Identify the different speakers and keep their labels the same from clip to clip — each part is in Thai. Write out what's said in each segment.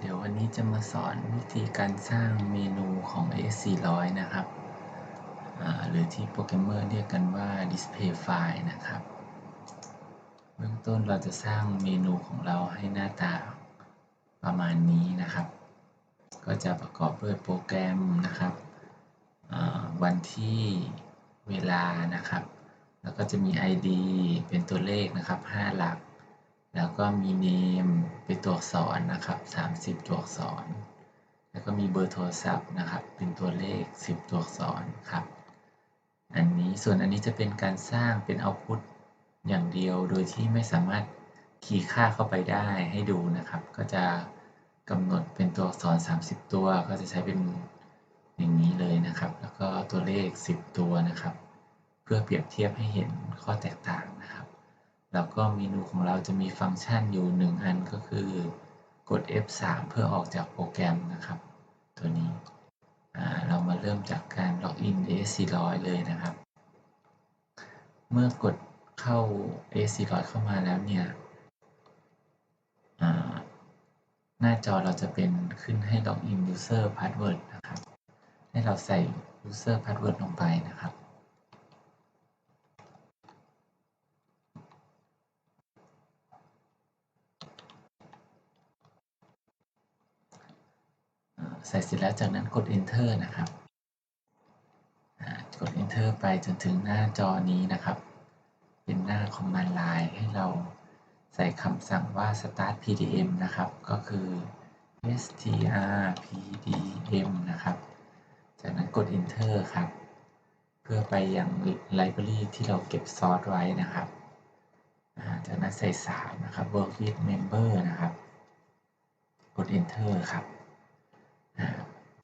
Speaker 1: เดี๋ยววันนี้จะมาสอนวิธีการสร้างเมนูของ AS400 นะครับ หรือที่โปรแกรมเมอร์เรียกกันว่า Display File นะครับ เบื้องต้นเราจะสร้างเมนูของเราให้หน้าตาประมาณนี้นะครับ ก็จะประกอบด้วยโปรแกรมนะครับ วันที่เวลานะครับ แล้วก็จะมี ID เป็นตัวเลขนะครับ 5 หลัก แล้วก็มี name อักษรนะครับ 30 ตัวอักษร แล้วก็มีเบอร์โทรศัพท์นะครับ เป็นตัวเลข 10 ตัวอักษรครับ อันนี้ส่วนอันนี้จะเป็นการสร้างเป็น output อย่างเดียวโดยที่ไม่สามารถคีย์ค่าเข้าไปได้ให้ดูนะครับ ก็จะกำหนดเป็นตัวอักษร 30 ตัวก็จะใช้เป็นอย่างนี้เลยนะครับ แล้วก็ตัวเลข 10 ตัวนะครับ เพื่อเปรียบเทียบให้เห็นข้อแตกต่าง แล้วก็เมนูของเราจะมีฟังก์ชันอยู่ 1 อันก็คือกด F3 เพื่อออกจากโปรแกรมนะครับ ตัวนี้เรามาเริ่มจากการล็อกอิน AS400 เลยนะครับ เมื่อกดเข้า AS400 เข้ามาแล้วเนี่ยหน้าจอเราจะเป็นขึ้นให้ล็อกอิน user password นะครับ ให้เราใส่ user password ลงไปนะครับ ใส่เสร็จแล้วจากนั้นกด enter นะครับกด enter ไปจนถึงหน้าจอนี้นะครับ เป็นหน้า command line ให้เราใส่คำสั่งว่า start pdm นะครับ ก็คือ str pdm นะครับ จากนั้นกด enter ครับ เพื่อไปยัง library ที่เราเก็บซอสไว้นะครับจากนั้นใส่ 3 นะครับ work with member นะครับ กด enter ครับ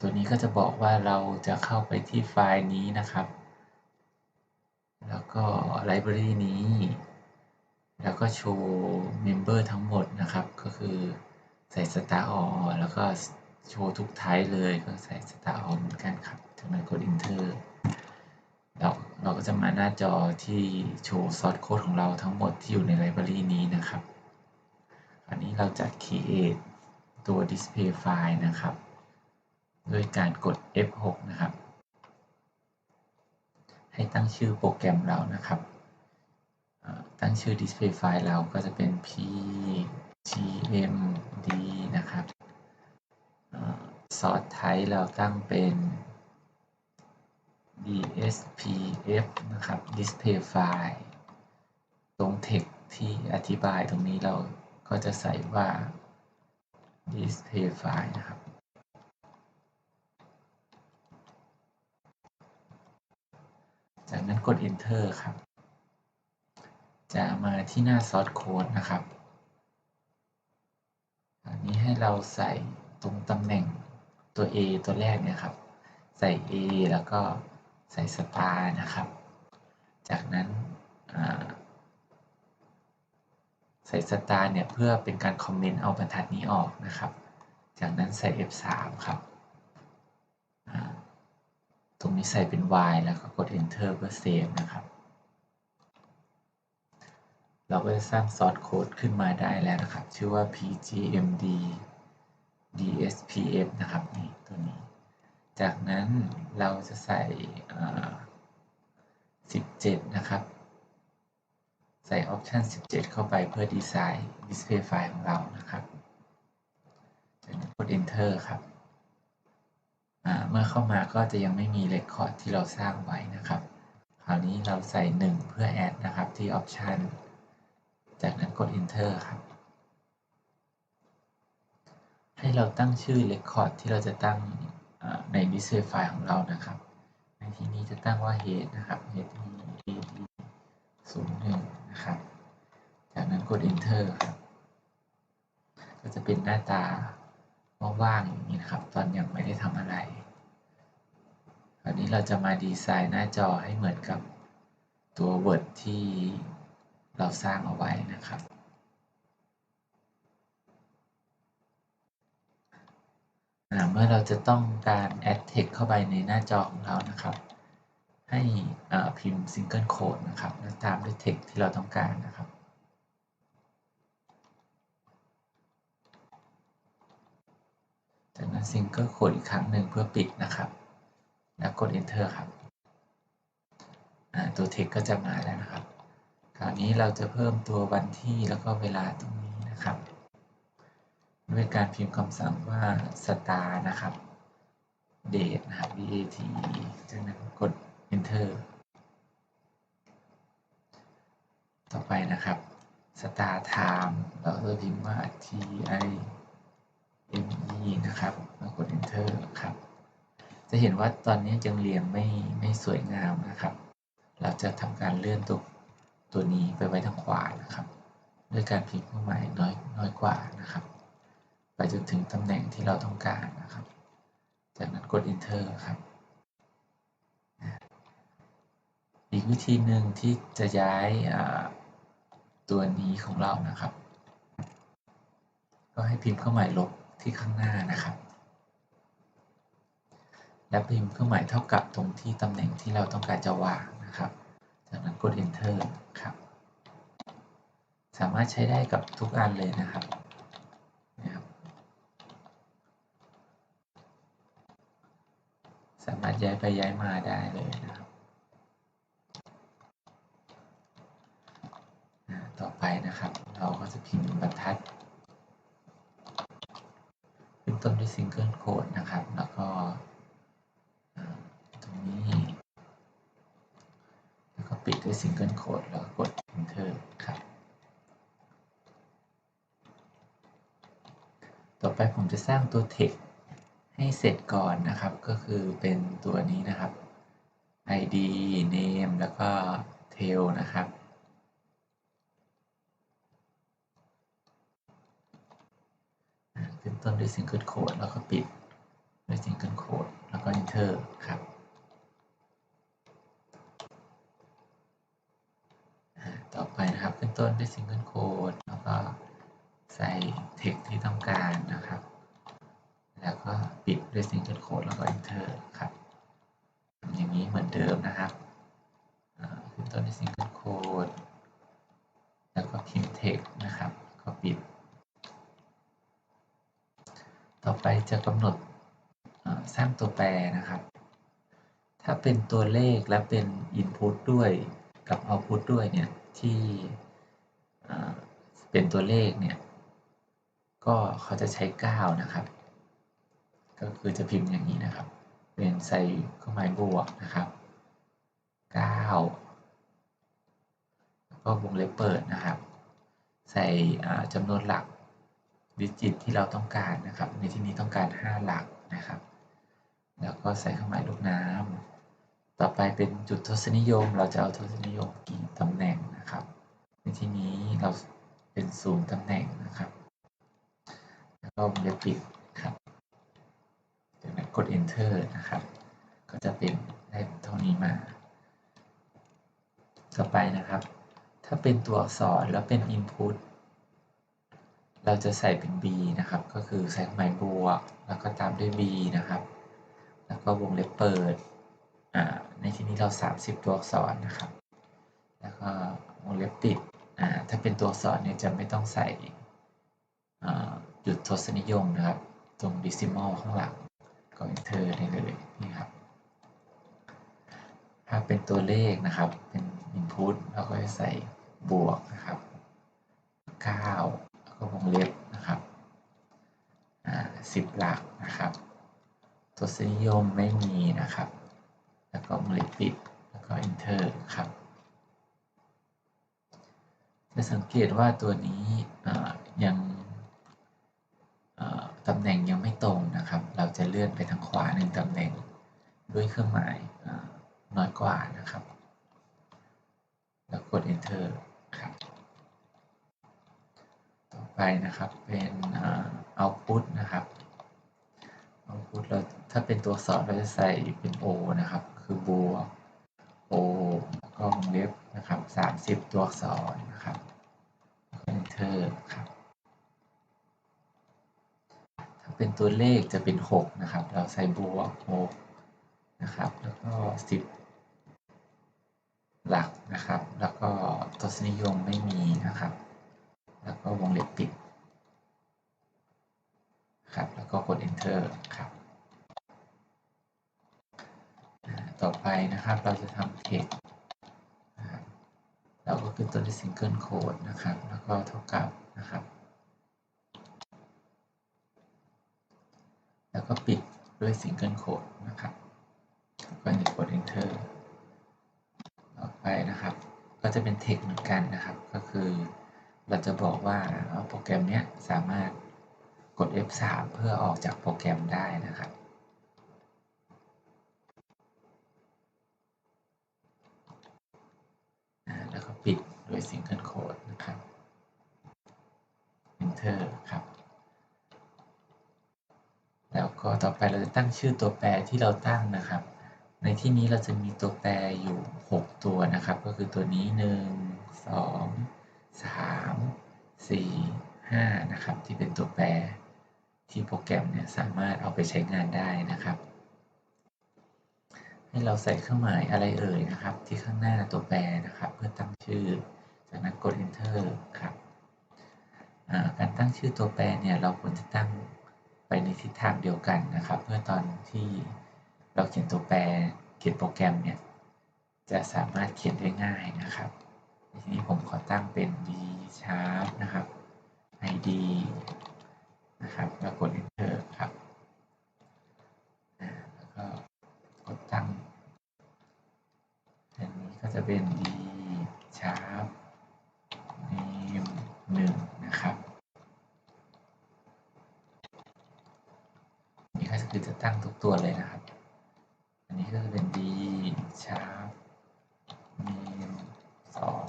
Speaker 1: ตัวนี้ก็จะบอกว่าเราจะเข้าไปที่ไฟล์นี้นะครับ แล้วก็ไลบรารีนี้ แล้วก็โชว์เมมเบอร์ทั้งหมดนะครับ ก็คือใส่สตาร์ออแล้วก็โชว์ทุกท้ายเลยก็ใส่สตาร์ออเหมือนกันครับจากนั้นกด enter เราเราก็จะมาหน้าจอที่โชว์ซอสโค้ดของเราทั้งหมดที่อยู่ในไลบรารีนี้นะครับ อันนี้เราจะ create ตัว display file นะครับ ด้วยการกด F6 นะครับ ให้ตั้งชื่อโปรแกรมเรานะครับ ตั้งชื่อ display file เราก็จะเป็น pgmd นะครับ source type เราตั้งเป็น dspf นะครับ display file ตรง text ที่อธิบายตรงนี้เราก็จะใส่ว่า display file นะครับ จากนั้นกด enter ครับ จะมาที่หน้า source code นะครับ อันนี้ให้เราใส่ตรงตำแหน่งตัว A ตัวแรกเนี่ยครับ ใส่ A แล้วก็ใส่สตาร์นะครับ จากนั้นใส่สตาร์เนี่ยเพื่อเป็นการคอมเมนต์เอาบรรทัดนี้ออกนะครับ จากนั้นใส่ F3 ครับ ตรงนี้ใส่เป็น y แล้วก็กด enter เพื่อ save นะครับ เราก็จะสร้างซอสโค้ดขึ้นมาได้แล้วนะครับ ชื่อว่า pgmd dspf นะครับนี่ตัวนี้ จากนั้นเราจะใส่ 17 นะครับ ใส่ option 17 เข้าไปเพื่อดีไซน์ display file ของเรานะครับ จากนั้นกด enter ครับ เมื่อเข้ามาก็จะยังไม่มีเรคคอร์ดที่เราสร้างไว้นะครับ คราวนี้เราใส่ 1 เพื่อ add นะครับที่ option จากนั้นกด enter ครับ ให้เราตั้งชื่อ record ที่เราจะตั้งใน display file ของเรานะครับ ในที่นี้จะตั้งว่า head นะครับ head head 01นะครับ จากนั้นกด enter ครับ ก็จะเป็นหน้าตาว่างๆอย่างนี้นะครับ ตอนยังไม่ได้ทำอะไร เราจะมาดีไซน์หน้าจอให้เหมือนกับตัว Word ที่เราสร้างเอาไว้นะครับ เมื่อเราจะต้องการ add text เข้าไปในหน้าจอของเรานะครับ ให้พิมพ์ single quote นะครับแล้วตามด้วย text ที่เราต้องการนะครับซิงเกิลโค้ดอีกครั้งหนึ่งเพื่อปิดนะครับ แล้วกด enter ครับตัว text ก็จะมาแล้วนะครับคราวนี้เราจะเพิ่มตัววันที่แล้วก็เวลาตรงนี้นะครับ ด้วยการพิมพ์คำสั่งว่า star นะครับ date นะครับ date จากนั้นกด enter ต่อไปนะครับ star time เราจะพิมพ์ว่า t i m e นะครับแล้วกด enter ครับ จะเห็นว่าตอนนี้ยังเรียงไม่ไม่สวยงามนะครับ เราจะทำการเลื่อนตัวตัวนี้ไปไว้ทางขวานะครับ ด้วยการพิมพ์เครื่องหมายน้อยน้อยกว่านะครับ ไปจนถึงตำแหน่งที่เราต้องการนะครับ จากนั้นกด enter ครับ อีกวิธีหนึ่งที่จะย้ายตัวนี้ของเรานะครับ ก็ให้พิมพ์เครื่องหมายลบที่ข้างหน้านะครับ และพิมพ์เครื่องหมายเท่ากับตรงที่ตำแหน่งที่เราต้องการจะวางนะครับ จากนั้นกด enter ครับ สามารถใช้ได้กับทุกอันเลยนะครับนะครับสามารถย้ายไปย้ายมาได้เลยนะครับ ต่อไปนะครับ เราก็จะพิมพ์บรรทัดขึ้นต้นด้วยซิงเกิลโค้ดนะครับ แล้วก็ตรงนี้ แล้วก็ ปิดด้วยซิงเกิลโค้ดแล้วกด enter ครับ ต่อไปผมจะสร้างตัว text ให้เสร็จก่อนนะครับ ก็คือเป็นตัวนี้นะครับ id name แล้วก็ tail นะครับขึ้นต้นด้วย single quote แล้วก็ปิดด้วย single quote แล้วก็ enter ครับ ต่อไปนะครับขึ้นต้นด้วย single quote แล้วก็ใส่ text ที่ต้องการนะครับ แล้วก็ปิดด้วย single quote แล้วก็ enter ครับอย่างนี้เหมือนเดิมนะครับขึ้นต้นด้วย single quote แล้วก็พิมพ์ text นะครับ ก็ปิด ต่อไปจะกำหนดสร้างตัวแปรนะครับ ถ้าเป็นตัวเลขและเป็น input ด้วย กับ output ด้วยเนี่ยที่เป็นตัวเลขเนี่ยก็เขาจะใช้ 9 นะครับ ก็คือจะพิมพ์อย่างนี้นะครับ เป็นใส่เครื่องหมายบวกนะครับ 9 แล้วก็วงเล็บเปิดนะครับ ใส่จำนวนหลักดิจิตที่เราต้องการนะครับ ในที่นี้ต้องการ 5 หลักนะครับ แล้วก็ใส่เครื่องหมายลูกน้ำ ต่อไปเป็นจุดทศนิยม เราจะเอาทศนิยมกี่ตำแหน่งนะครับ ในที่นี้เราเป็นศูนย์ตำแหน่งนะครับ แล้วก็วงเล็บปิดครับจากนั้นกด enter นะครับ ก็จะเป็นได้เท่านี้มา ต่อไปนะครับ ถ้าเป็นตัวอักษรแล้วเป็น input เราจะใส่เป็น b นะครับ ก็คือใส่หมายบวก แล้วก็ตามด้วย b นะครับ แล้วก็วงเล็บเปิด นี่เรา 30 ตัวอักษรนะครับ แล้วก็วงเล็บปิดถ้าเป็นตัวอักษรเนี่ยจะไม่ต้องใส่จุดทศนิยมนะครับ ตรง decimal ข้างหลังก็ enter ได้เลยนี่ครับ ถ้าเป็นตัวเลขนะครับ เป็น input เราก็จะใส่บวกนะครับ 9 แล้วก็วงเล็บนะครับสิบหลักนะครับทศนิยมไม่มีนะครับ แล้วก็วงเล็บปิด แล้วก็ enter ครับ จะสังเกตว่าตัวนี้ยังตำแหน่งยังไม่ตรงนะครับ เราจะเลื่อนไปทางขวาหนึ่งตำแหน่งด้วยเครื่องหมายน้อยกว่านะครับ แล้วกด enter ครับ ต่อไปนะครับเป็น output นะครับ output เราถ้าเป็นตัวสอนเราจะใส่เป็น o นะครับ คือบวก o ก็วงเล็บนะครับ 30 ตัวอักษรนะครับ enter ครับ ถ้าเป็นตัวเลขจะเป็น 6 นะครับ เราใส่บวก6นะครับ แล้วก็ 10 หลักนะครับ แล้วก็ทศนิยมไม่มีนะครับ แล้วก็วงเล็บปิดครับ แล้วก็กด enter ครับอ่า ต่อไปนะครับ เราจะทำ text เราก็ขึ้นต้นด้วย single quote นะครับ แล้วก็เท่ากับนะครับ แล้วก็ปิดด้วย single quote นะครับแล้วก็กด enter ต่อไปนะครับ ก็จะเป็น text เหมือนกันนะครับ ก็คือเราจะบอกว่าโปรแกรมนี้สามารถกด F3 เพื่อออกจากโปรแกรมได้นะครับ อ่าแล้วก็ปิดด้วย single quote นะครับ enter ครับ แล้วก็ต่อไปเราจะตั้งชื่อตัวแปรที่เราตั้งนะครับ ในที่นี้เราจะมีตัวแปรอยู่ 6 ตัวนะครับ ก็คือตัวนี้ 1 2 3 4 5 นะครับ ที่เป็นตัวแปรที่โปรแกรมเนี่ยสามารถเอาไปใช้งานได้นะครับ ให้เราใส่เครื่องหมายอะไรเอ่ยนะครับ ที่ข้างหน้าตัวแปรนะครับ เพื่อตั้งชื่อ จากนั้นกด enter ชื่อตัวแปรเนี่ยเราควรจะตั้งไปในทิศทางเดียวกันนะครับ เพื่อตอนที่เราเขียนตัวแปรเขียนโปรแกรมเนี่ยจะสามารถเขียนได้ง่ายนะครับทีนี้ผมขอตั้งเป็น d sharp นะครับ id นะครับแล้วกด enter ครับแล้วก็กดตั้ง อันนี้ก็จะเป็น d sharp name 1 คือจะตั้งทุกตัวเลยนะครับ อันนี้ก็จะเป็น d sharp E สอง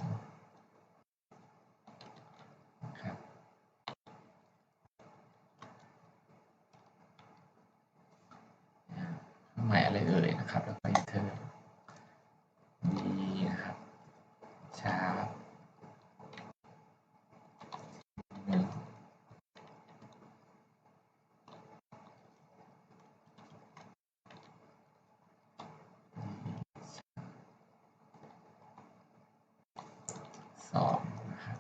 Speaker 1: ครับหมายอะไรเอ่ยนะครับ แล้วก็ enter d นะครับ sharp หนึ่ง สองนะครับ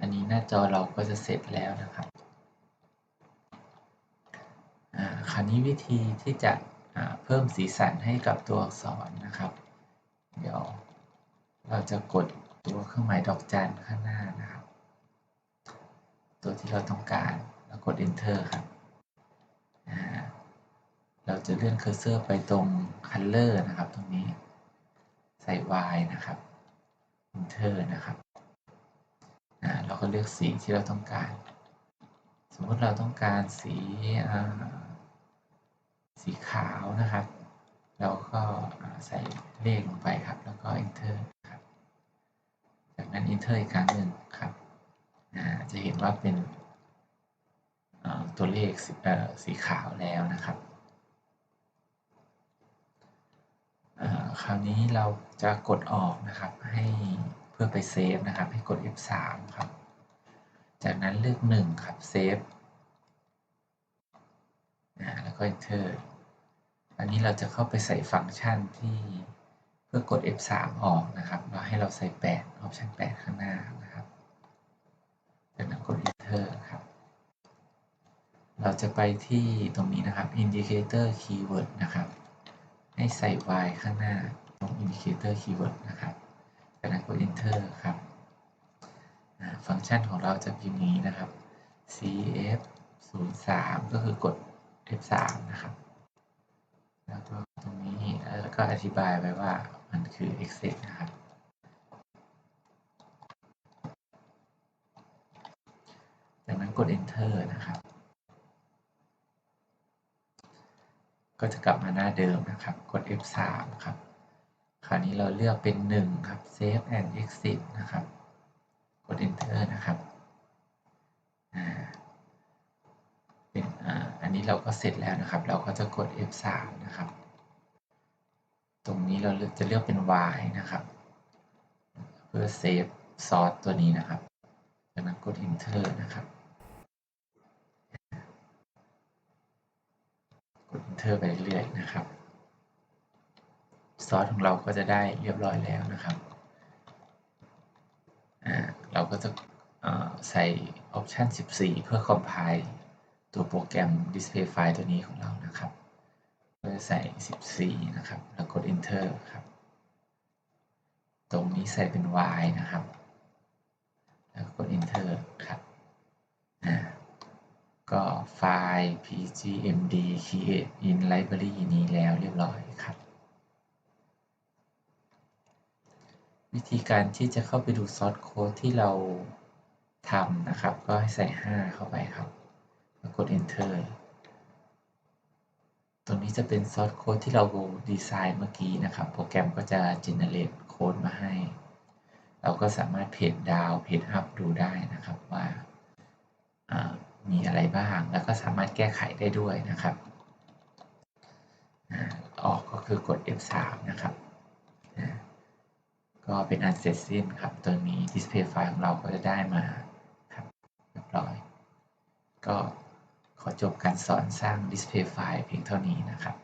Speaker 1: อั นนี้หน้าจอเราก็จะเสร็จแล้วนะครับอ่าคราวนี้วิธีที่จะอ่าเพิ่มสีสันให้กับตัวอักษรนะครับ เดี๋ยวเราจะกดตัวเครื่องหมายดอกจันข้างหน้านะครับ ตัวที่เราต้องการแล้วกด enter ครับอ่าเราจะเลื่อนเคอร์เซอร์ไปตรง color นะครับ ตรงนี้ใส่ y นะครับ enter นะครับ ก็เลือกสีที่เราต้องการ สมมติเราต้องการสีสีขาวนะครับ เราก็ใส่เลขลงไปครับ แล้วก็ enter ครับ จากนั้น enter อีกครั้งหนึ่งครับจะเห็นว่าเป็นตัวเลขสีเสีขาวแล้วนะครับ คราวนี้เราจะกดออกนะครับให้เพื่อไปเซฟนะครับ ให้กด F3 ครับ จากนั้นเลือก 1 ครับเซฟแล้วก็ Enter อันนี้เราจะเข้าไปใส่ฟังก์ชันที่เพื่อกด F3 ออกนะครับ เราให้เราใส่ 8 Option 8 ข้างหน้านะครับจากนั้นกด Enter ครับ เราจะไปที่ตรงนี้นะครับ Indicator Keyword นะครับ ให้ใส่ y ข้างหน้าตรง indicator keyword นะครับจากนั้นกด enter ครับ ฟังก์ชันของเราจะพิมพ์อย่างนี้นะครับ cf 0 3ก็คือกด f3 นะครับ แล้วก็ตรงนี้แล้วก็อธิบายไว้ว่ามันคือ exit นะครับ จากนั้นกด enter นะครับ ก็จะกลับมาหน้าเดิมนะครับ กด F3 ครับ คราวนี้เราเลือกเป็น 1 ครับ Save and Exit นะครับ ด Enter นะครับเป็นอ,อันนี้เราก็เสร็จแล้วนะครับ เราก็จะกด F3 นะครับ ตรงนี้เราจะเลือกเป็น Y นะครับ เพื่อเซฟซอสตัวนี้นะครับ จากนั้นกด Enter นะครับ กด Enter ไปเรื่อยๆนะครับ ซอสของเราก็จะได้เรียบร้อยแล้วนะครับ อ่า เราก็จะใส่ option 14 เพื่อ compile ตัวโปรแกรม display file ตัวนี้ของเรานะครับเพื่อใส่ 14 นะครับ แล้วกด enter ครับ ตรงนี้ใส่เป็น y นะครับ แล้วกด enter ครับอ่าก็ไฟล์ pgmd create in library นี้แล้วเรียบร้อยครับ วิธีการที่จะเข้าไปดูซอสโค้ดที่เราทำนะครับ ก็ให้ใส่ 5 เข้าไปครับแล้วกด enter ตรงนี้จะเป็นซอสโค้ดที่เราดีไซน์เมื่อกี้นะครับ โปรแกรมก็จะ generate โค้ดมาให้ เราก็สามารถเพจดาวเพจอัพดูได้นะครับว่ามีอะไรบ้าง แล้วก็สามารถแก้ไขได้ด้วยนะครับ ออกก็คือกด F3 นะครับ ก็เป็นอันเสร็จสิ้นครับ ตัวนี้ display file ของเราก็จะได้มาครับเรียบร้อย ก็ขอจบการสอนสร้าง display file เพียงเท่านี้นะครับ